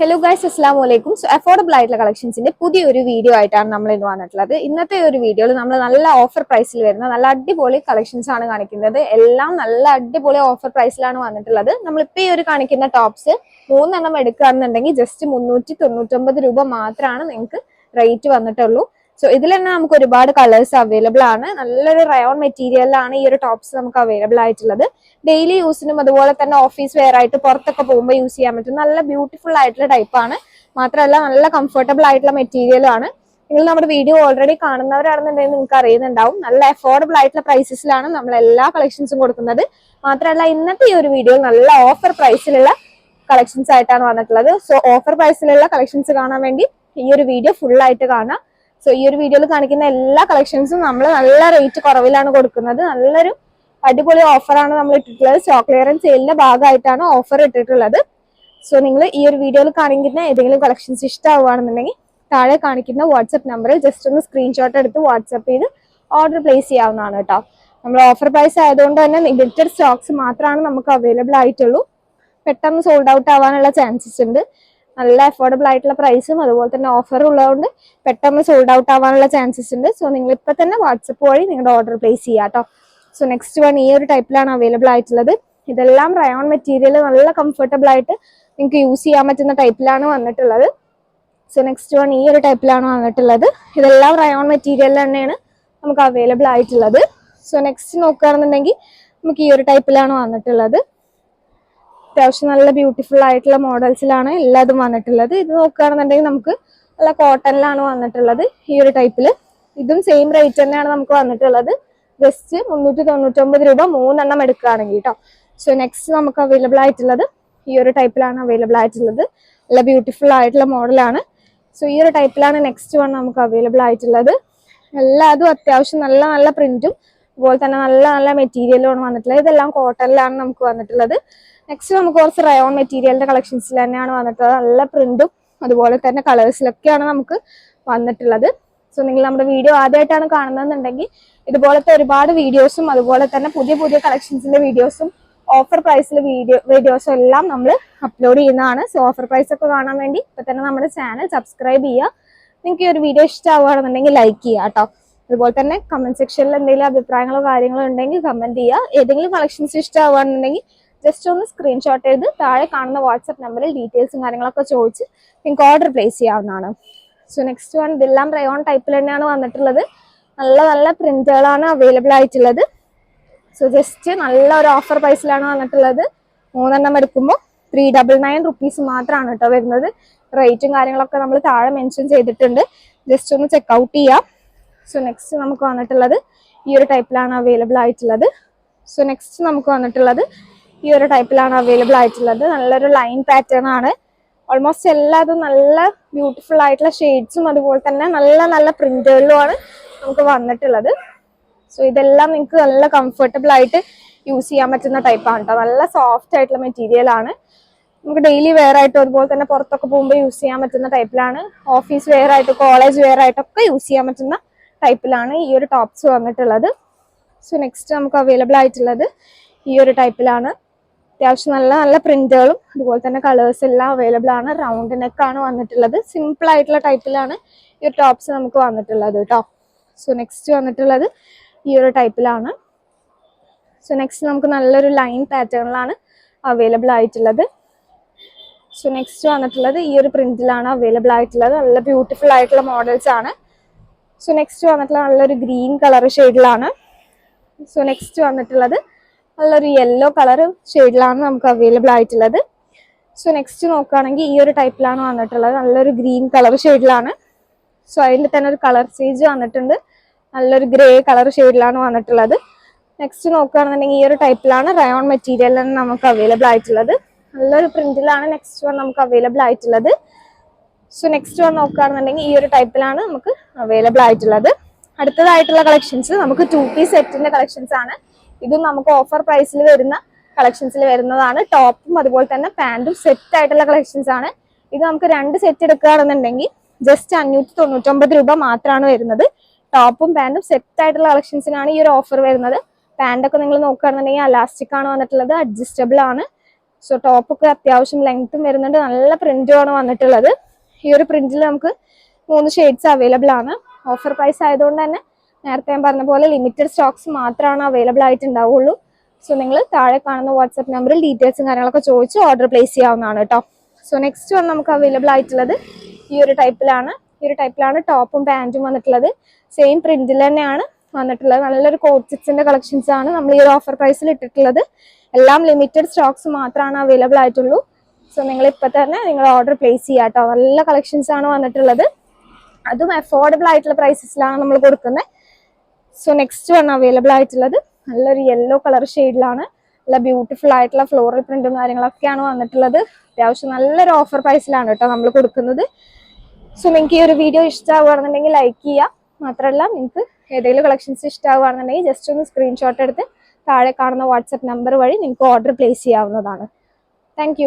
Hello guys അസ്സാം വലൈക്കും so affordable ആയിട്ടുള്ള കളക്ഷൻസിന്റെ പുതിയൊരു വീഡിയോ ആയിട്ടാണ് നമ്മൾ ഇന്ന് വന്നിട്ടുള്ളത്. ഇന്നത്തെ ഒരു വീഡിയോയിൽ നമ്മൾ നല്ല ഓഫർ പ്രൈസിൽ വരുന്ന നല്ല അടിപൊളി കളക്ഷൻസ് ആണ് കാണിക്കുന്നത്. എല്ലാം നല്ല അടിപൊളി ഓഫർ പ്രൈസിലാണ് വന്നിട്ടുള്ളത്. നമ്മളിപ്പോ ഈ ഒരു കാണിക്കുന്ന ടോപ്സ് മൂന്നെണ്ണം എടുക്കുകയാണെന്നുണ്ടെങ്കിൽ ജസ്റ്റ് മുന്നൂറ്റി തൊണ്ണൂറ്റൊമ്പത് രൂപ മാത്രമാണ് നിങ്ങൾക്ക് റേറ്റ് വന്നിട്ടുള്ളൂ. സോ ഇതിൽ തന്നെ നമുക്ക് ഒരുപാട് കളേഴ്സ് അവൈലബിൾ ആണ്. നല്ലൊരു റയോൺ മെറ്റീരിയലിലാണ് ഈ ഒരു ടോപ്സ് നമുക്ക് അവൈലബിൾ ആയിട്ടുള്ളത്. ഡെയിലി യൂസിനും അതുപോലെ തന്നെ ഓഫീസ് വെയർ ആയിട്ട് പുറത്തൊക്കെ പോകുമ്പോൾ യൂസ് ചെയ്യാൻ പറ്റും. നല്ല ബ്യൂട്ടിഫുൾ ആയിട്ടുള്ള ടൈപ്പാണ് മാത്രമല്ല നല്ല കംഫർട്ടബിൾ ആയിട്ടുള്ള മെറ്റീരിയലാണ് നിങ്ങൾ നമ്മുടെ വീഡിയോ ഓൾറെഡി കാണുന്നവരാണെന്നുണ്ടെങ്കിൽ നിങ്ങൾക്ക് അറിയുന്നുണ്ടാവും. നല്ല അഫോർഡബിൾ ആയിട്ടുള്ള പ്രൈസസിലാണ് നമ്മൾ എല്ലാ കളക്ഷൻസും കൊടുക്കുന്നത്. മാത്രമല്ല ഇന്നത്തെ ഈ ഒരു വീഡിയോ നല്ല ഓഫർ പ്രൈസിലുള്ള കളക്ഷൻസ് ആയിട്ടാണ് വന്നിട്ടുള്ളത്. സോ ഓഫർ പ്രൈസിലുള്ള കളക്ഷൻസ് കാണാൻ വേണ്ടി ഈ ഒരു വീഡിയോ ഫുൾ ആയിട്ട് കാണാം. സോ ഈ ഒരു വീഡിയോയിൽ കാണിക്കുന്ന എല്ലാ കളക്ഷൻസും നമ്മൾ നല്ല റേറ്റ് കുറവിലാണ് കൊടുക്കുന്നത്. നല്ലൊരു അടിപൊളി ഓഫറാണ് നമ്മൾ ഇട്ടിട്ടുള്ളത്. സ്റ്റോക്ക് ക്ലിയറൻസ് സെയിലിന്റെ ഭാഗമായിട്ടാണ് ഓഫർ ഇട്ടിട്ടുള്ളത്. സോ നിങ്ങൾ ഈ ഒരു വീഡിയോയിൽ കാണിക്കുന്ന ഏതെങ്കിലും കളക്ഷൻസ് ഇഷ്ടമാവുകയാണെന്നുണ്ടെങ്കിൽ താഴെ കാണിക്കുന്ന വാട്സപ്പ് നമ്പറിൽ ജസ്റ്റ് ഒന്ന് സ്ക്രീൻഷോട്ട് എടുത്ത് വാട്സപ്പ് ചെയ്ത് ഓർഡർ പ്ലേസ് ചെയ്യാവുന്നതാണ് കേട്ടോ. നമ്മൾ ഓഫർ പ്രൈസ് ആയതുകൊണ്ട് തന്നെ ലിമിറ്റഡ് സ്റ്റോക്സ് മാത്രമാണ് നമുക്ക് അവൈലബിൾ ആയിട്ടുള്ളൂ. പെട്ടെന്ന് സോൾഡ് ഔട്ട് ആവാനുള്ള ചാൻസസ് ഉണ്ട്. നല്ല അഫോർഡബിൾ ആയിട്ടുള്ള പ്രൈസും അതുപോലെ തന്നെ ഓഫർ ഉള്ളതുകൊണ്ട് പെട്ടെന്ന് സോൾഡ് ഔട്ട് ആവാനുള്ള ചാൻസസ് ഉണ്ട്. സോ നിങ്ങൾ ഇപ്പൊ തന്നെ വാട്സപ്പ് വഴി നിങ്ങളുടെ ഓർഡർ പ്ലേസ് ചെയ്യാം കേട്ടോ സോ നെക്സ്റ്റ് വൺ ഈ ഒരു ടൈപ്പിലാണ് അവൈലബിൾ ആയിട്ടുള്ളത്. ഇതെല്ലാം റയോൺ മെറ്റീരിയൽ നല്ല കംഫർട്ടബിൾ ആയിട്ട് നിങ്ങൾക്ക് യൂസ് ചെയ്യാൻ പറ്റുന്ന ടൈപ്പിലാണ് വന്നിട്ടുള്ളത്. സോ നെക്സ്റ്റ് വൺ ഈ ഒരു ടൈപ്പിലാണ് വന്നിട്ടുള്ളത്. ഇതെല്ലാം റയോൺ മെറ്റീരിയൽ തന്നെയാണ് നമുക്ക് അവൈലബിൾ ആയിട്ടുള്ളത്. സോ നെക്സ്റ്റ് നോക്കുകയാണെന്നുണ്ടെങ്കിൽ നമുക്ക് ഈ ഒരു ടൈപ്പിലാണ് വന്നിട്ടുള്ളത്. അത്യാവശ്യം നല്ല ബ്യൂട്ടിഫുൾ ആയിട്ടുള്ള മോഡൽസിലാണ് എല്ലാതും വന്നിട്ടുള്ളത്. ഇത് നോക്കുകയാണെന്നുണ്ടെങ്കിൽ നമുക്ക് നല്ല കോട്ടണിലാണ് വന്നിട്ടുള്ളത് ഈ ഒരു ടൈപ്പിൽ ഇതും സെയിം റേറ്റ് തന്നെയാണ് നമുക്ക് വന്നിട്ടുള്ളത്. ജസ്റ്റ് മുന്നൂറ്റി തൊണ്ണൂറ്റൊമ്പത് രൂപ മൂന്നെണ്ണം എടുക്കുകയാണെങ്കിൽ കേട്ടോ. സോ നെക്സ്റ്റ് നമുക്ക് അവൈലബിൾ ആയിട്ടുള്ളത് ഈ ഒരു ടൈപ്പിലാണ് അവൈലബിൾ ആയിട്ടുള്ളത്. നല്ല ബ്യൂട്ടിഫുൾ ആയിട്ടുള്ള മോഡലാണ് സോ ഈ ഒരു ടൈപ്പിലാണ് നെക്സ്റ്റ് വൺ നമുക്ക് അവൈലബിൾ ആയിട്ടുള്ളത്. എല്ലാതും അത്യാവശ്യം നല്ല നല്ല പ്രിന്റും അതുപോലെ തന്നെ നല്ല നല്ല മെറ്റീരിയലുമാണ് വന്നിട്ടുള്ളത്. ഇതെല്ലാം കോട്ടണിലാണ് നമുക്ക് വന്നിട്ടുള്ളത്. നെക്സ്റ്റ് നമുക്ക് കുറച്ച് റയോൺ മെറ്റീരിയലിന്റെ കളക്ഷൻസിൽ തന്നെയാണ് വന്നിട്ടുള്ളത്. നല്ല പ്രിന്റും അതുപോലെ തന്നെ കളേഴ്സിലൊക്കെയാണ് നമുക്ക് വന്നിട്ടുള്ളത്. സോ നിങ്ങൾ നമ്മുടെ വീഡിയോ ആദ്യമായിട്ടാണ് കാണുന്നതെന്നുണ്ടെങ്കിൽ ഇതുപോലത്തെ ഒരുപാട് വീഡിയോസും അതുപോലെ തന്നെ പുതിയ പുതിയ കളക്ഷൻസിന്റെ വീഡിയോസും ഓഫർ പ്രൈസിൽ വീഡിയോ വീഡിയോസും എല്ലാം നമ്മൾ അപ്ലോഡ് ചെയ്യുന്നതാണ്. സോ ഓഫർ പ്രൈസ് ഒക്കെ കാണാൻ വേണ്ടി ഇപ്പൊ തന്നെ നമ്മുടെ ചാനൽ സബ്സ്ക്രൈബ് ചെയ്യുക. നിങ്ങൾക്ക് ഈ ഒരു വീഡിയോ ഇഷ്ടമാവുകയാണെന്നുണ്ടെങ്കിൽ ലൈക്ക് ചെയ്യുക കേട്ടോ അതുപോലെ തന്നെ കമന്റ് സെക്ഷനിൽ എന്തെങ്കിലും അഭിപ്രായങ്ങളോ കാര്യങ്ങളോ ഉണ്ടെങ്കിൽ കമന്റ് ചെയ്യുക. ഏതെങ്കിലും കളക്ഷൻസ് ഇഷ്ടമാവുകയാണെന്നുണ്ടെങ്കിൽ ജസ്റ്റ് ഒന്ന് സ്ക്രീൻഷോട്ട് ചെയ്ത് താഴെ കാണുന്ന വാട്സപ്പ് നമ്പറിൽ ഡീറ്റെയിൽസും കാര്യങ്ങളൊക്കെ ചോദിച്ച് നിങ്ങൾക്ക് ഓർഡർ പ്ലേസ് ചെയ്യാവുന്നതാണ്. സോ നെക്സ്റ്റ് വൺ ഇതെല്ലാം റയോൺ ടൈപ്പിൽ തന്നെയാണ് വന്നിട്ടുള്ളത്. നല്ല നല്ല പ്രിന്റുകളാണ് അവൈലബിൾ ആയിട്ടുള്ളത്. സോ ജസ്റ്റ് നല്ല ഒരു ഓഫർ പ്രൈസിലാണ് വന്നിട്ടുള്ളത്. മൂന്നെണ്ണം എടുക്കുമ്പോൾ ത്രീ ഡബിൾ നയൻ റുപ്പീസ് മാത്രമാണ് കേട്ടോ വരുന്നത്. റേറ്റും കാര്യങ്ങളൊക്കെ നമ്മൾ താഴെ മെൻഷൻ ചെയ്തിട്ടുണ്ട്. ജസ്റ്റ് ഒന്ന് ചെക്ക് ഔട്ട് ചെയ്യാം. സോ നെക്സ്റ്റ് നമുക്ക് വന്നിട്ടുള്ളത് ഈ ഒരു ടൈപ്പിലാണ് അവൈലബിൾ ആയിട്ടുള്ളത്. സോ നെക്സ്റ്റ് നമുക്ക് വന്നിട്ടുള്ളത് ഈ ഒരു ടൈപ്പിലാണ് അവൈലബിൾ ആയിട്ടുള്ളത്. നല്ലൊരു ലൈൻ പാറ്റേൺ ആണ്. ഓൾമോസ്റ്റ് എല്ലാതും നല്ല ബ്യൂട്ടിഫുൾ ആയിട്ടുള്ള ഷെയ്ഡ്സും അതുപോലെ തന്നെ നല്ല നല്ല പ്രിന്റുകളിലുമാണ് നമുക്ക് വന്നിട്ടുള്ളത്. സോ ഇതെല്ലാം നിങ്ങൾക്ക് നല്ല കംഫർട്ടബിൾ ആയിട്ട് യൂസ് ചെയ്യാൻ പറ്റുന്ന ടൈപ്പാണ് കേട്ടോ നല്ല സോഫ്റ്റ് ആയിട്ടുള്ള മെറ്റീരിയൽ ആണ്. നമുക്ക് ഡെയിലി വെയർ ആയിട്ടും അതുപോലെ തന്നെ പുറത്തൊക്കെ പോകുമ്പോൾ യൂസ് ചെയ്യാൻ പറ്റുന്ന ടൈപ്പിലാണ് ഓഫീസ് വെയർ ആയിട്ട് കോളേജ് വെയർ ആയിട്ടൊക്കെ യൂസ് ചെയ്യാൻ പറ്റുന്ന ടൈപ്പിലാണ് ഈ ഒരു ടോപ്സ് വന്നിട്ടുള്ളത്. സോ നെക്സ്റ്റ് നമുക്ക് അവൈലബിൾ ആയിട്ടുള്ളത് ഈ ഒരു ടൈപ്പിലാണ്. അത്യാവശ്യം നല്ല നല്ല പ്രിന്റുകളും അതുപോലെ തന്നെ കളേഴ്സ് എല്ലാം അവൈലബിൾ ആണ്. റൗണ്ട് നെക്ക് ആണ് വന്നിട്ടുള്ളത്. സിമ്പിൾ ആയിട്ടുള്ള ടൈപ്പിലാണ് ഈ ഒരു ടോപ്സ് നമുക്ക് വന്നിട്ടുള്ളത് കേട്ടോ സോ നെക്സ്റ്റ് വന്നിട്ടുള്ളത് ഈ ഒരു ടൈപ്പിലാണ് സോ നെക്സ്റ്റ് നമുക്ക് നല്ലൊരു ലൈൻ പാറ്റേണിലാണ് അവൈലബിൾ ആയിട്ടുള്ളത്. സോ നെക്സ്റ്റ് വന്നിട്ടുള്ളത് ഈ ഒരു പ്രിന്റിലാണ് അവൈലബിൾ ആയിട്ടുള്ളത്. നല്ല ബ്യൂട്ടിഫുൾ ആയിട്ടുള്ള മോഡൽസ് ആണ്. സോ നെക്സ്റ്റ് വന്നിട്ടുള്ള നല്ലൊരു ഗ്രീൻ കളർ ഷെയ്ഡിലാണ് സോ നെക്സ്റ്റ് വന്നിട്ടുള്ളത് നല്ലൊരു യെല്ലോ കളർ ഷെയ്ഡിലാണ് നമുക്ക് അവൈലബിൾ ആയിട്ടുള്ളത്. സോ നെക്സ്റ്റ് നോക്കുകയാണെങ്കിൽ ഈ ഒരു ടൈപ്പിലാണ് വന്നിട്ടുള്ളത്. നല്ലൊരു ഗ്രീൻ കളർ ഷെയ്ഡിലാണ് സോ അതിന്റെ തന്നെ ഒരു കളർ ചേഞ്ച് വന്നിട്ടുണ്ട്. നല്ലൊരു ഗ്രേ കളർ ഷെയ്ഡിലാണ് വന്നിട്ടുള്ളത്. നെക്സ്റ്റ് നോക്കുകയാണെന്നുണ്ടെങ്കിൽ ഈ ഒരു ടൈപ്പിലാണ് റയോൺ മെറ്റീരിയലാണ് നമുക്ക് അവൈലബിൾ ആയിട്ടുള്ളത്. നല്ലൊരു പ്രിന്റിലാണ് നെക്സ്റ്റ് വൺ നമുക്ക് അവൈലബിൾ ആയിട്ടുള്ളത്. സോ നെക്സ്റ്റ് വൺ നോക്കുകയാണെന്നുണ്ടെങ്കിൽ ഈ ഒരു ടൈപ്പിലാണ് നമുക്ക് അവൈലബിൾ ആയിട്ടുള്ളത്. അടുത്തതായിട്ടുള്ള കളക്ഷൻസ് നമുക്ക് ടു പീസ് സെറ്റിന്റെ കളക്ഷൻസ് ആണ്. ഇതും നമുക്ക് ഓഫർ പ്രൈസിൽ വരുന്ന കളക്ഷൻസിൽ വരുന്നതാണ്. ടോപ്പും അതുപോലെ തന്നെ പാന്റും സെറ്റ് ആയിട്ടുള്ള കളക്ഷൻസ് ആണ്. ഇത് നമുക്ക് രണ്ട് സെറ്റ് എടുക്കുകയാണെന്നുണ്ടെങ്കിൽ ജസ്റ്റ് അഞ്ഞൂറ്റി തൊണ്ണൂറ്റൊമ്പത് രൂപ മാത്രമാണ് വരുന്നത്. ടോപ്പും പാന്റും സെറ്റ് ആയിട്ടുള്ള കളക്ഷൻസിനാണ് ഈ ഒരു ഓഫർ വരുന്നത്. പാന്റൊക്കെ നിങ്ങൾ നോക്കുകയാണെന്നുണ്ടെങ്കിൽ അലാസ്റ്റിക് ആണ് വന്നിട്ടുള്ളത് അഡ്ജസ്റ്റബിൾ ആണ്. സോ ടോപ്പൊക്കെ അത്യാവശ്യം ലെങ്ത്തും വരുന്നുണ്ട്. നല്ല പ്രിന്റുമാണ് വന്നിട്ടുള്ളത്. ഈ ഒരു പ്രിന്റിൽ നമുക്ക് മൂന്ന് ഷെയ്ഡ്സ് അവൈലബിൾ ആണ്. ഓഫർ പ്രൈസ് ആയതുകൊണ്ട് തന്നെ നേരത്തെ ഞാൻ പറഞ്ഞ പോലെ ലിമിറ്റഡ് സ്റ്റോക്സ് മാത്രമാണ് അവൈലബിൾ ആയിട്ടുണ്ടാവുള്ളൂ. സോ നിങ്ങൾ താഴെ കാണുന്ന വാട്സപ്പ് നമ്പറിൽ ഡീറ്റെയിൽസും കാര്യങ്ങളൊക്കെ ചോദിച്ച് ഓർഡർ പ്ലേസ് ചെയ്യാവുന്നതാണ് കേട്ടോ സോ നെക്സ്റ്റ് വൺ നമുക്ക് അവൈലബിൾ ആയിട്ടുള്ളത് ഈ ഒരു ടൈപ്പിലാണ് ഈ ഒരു ടൈപ്പിലാണ് ടോപ്പും പാന്റും വന്നിട്ടുള്ളത്. സെയിം പ്രിന്റിൽ തന്നെയാണ് വന്നിട്ടുള്ളത്. നല്ലൊരു കോട്ട്സിന്റെ കളക്ഷൻസ് ആണ് നമ്മൾ ഈ ഒരു ഓഫർ പ്രൈസിൽ ഇട്ടിട്ടുള്ളത്. എല്ലാം ലിമിറ്റഡ് സ്റ്റോക്സ് മാത്രമാണ് അവൈലബിൾ ആയിട്ടുള്ളൂ. സോ നിങ്ങൾ ഇപ്പൊ തന്നെ നിങ്ങൾ ഓർഡർ പ്ലേസ് ചെയ്യാം കേട്ടോ നല്ല കളക്ഷൻസ് ആണ് വന്നിട്ടുള്ളത്. അതും അഫോർഡബിൾ ആയിട്ടുള്ള പ്രൈസസിലാണ് നമ്മൾ കൊടുക്കുന്നത് സോ നെക്സ്റ്റ് വൺ അവൈലബിൾ ആയിട്ടുള്ളത് നല്ലൊരു യെല്ലോ കളർ ഷെയ്ഡിലാണ് നല്ല ബ്യൂട്ടിഫുൾ ആയിട്ടുള്ള ഫ്ലോറൽ പ്രിന്റും കാര്യങ്ങളൊക്കെയാണ് വന്നിട്ടുള്ളത്. അത്യാവശ്യം നല്ലൊരു ഓഫർ പ്രൈസിലാണ് കേട്ടോ നമ്മൾ കൊടുക്കുന്നത്. സോ നിങ്ങൾക്ക് ഈ ഒരു വീഡിയോ ഇഷ്ടമാവുകയാണെന്നുണ്ടെങ്കിൽ ലൈക്ക് ചെയ്യുക മാത്രമല്ല നിങ്ങൾക്ക് ഏതെങ്കിലും കളക്ഷൻസ് ഇഷ്ടമാവുകയാണെന്നുണ്ടെങ്കിൽ ജസ്റ്റ് ഒന്ന് സ്ക്രീൻഷോട്ട് എടുത്ത് താഴെ കാണുന്ന വാട്സപ്പ് നമ്പർ വഴി നിങ്ങൾക്ക് ഓർഡർ പ്ലേസ് ചെയ്യാവുന്നതാണ്. താങ്ക്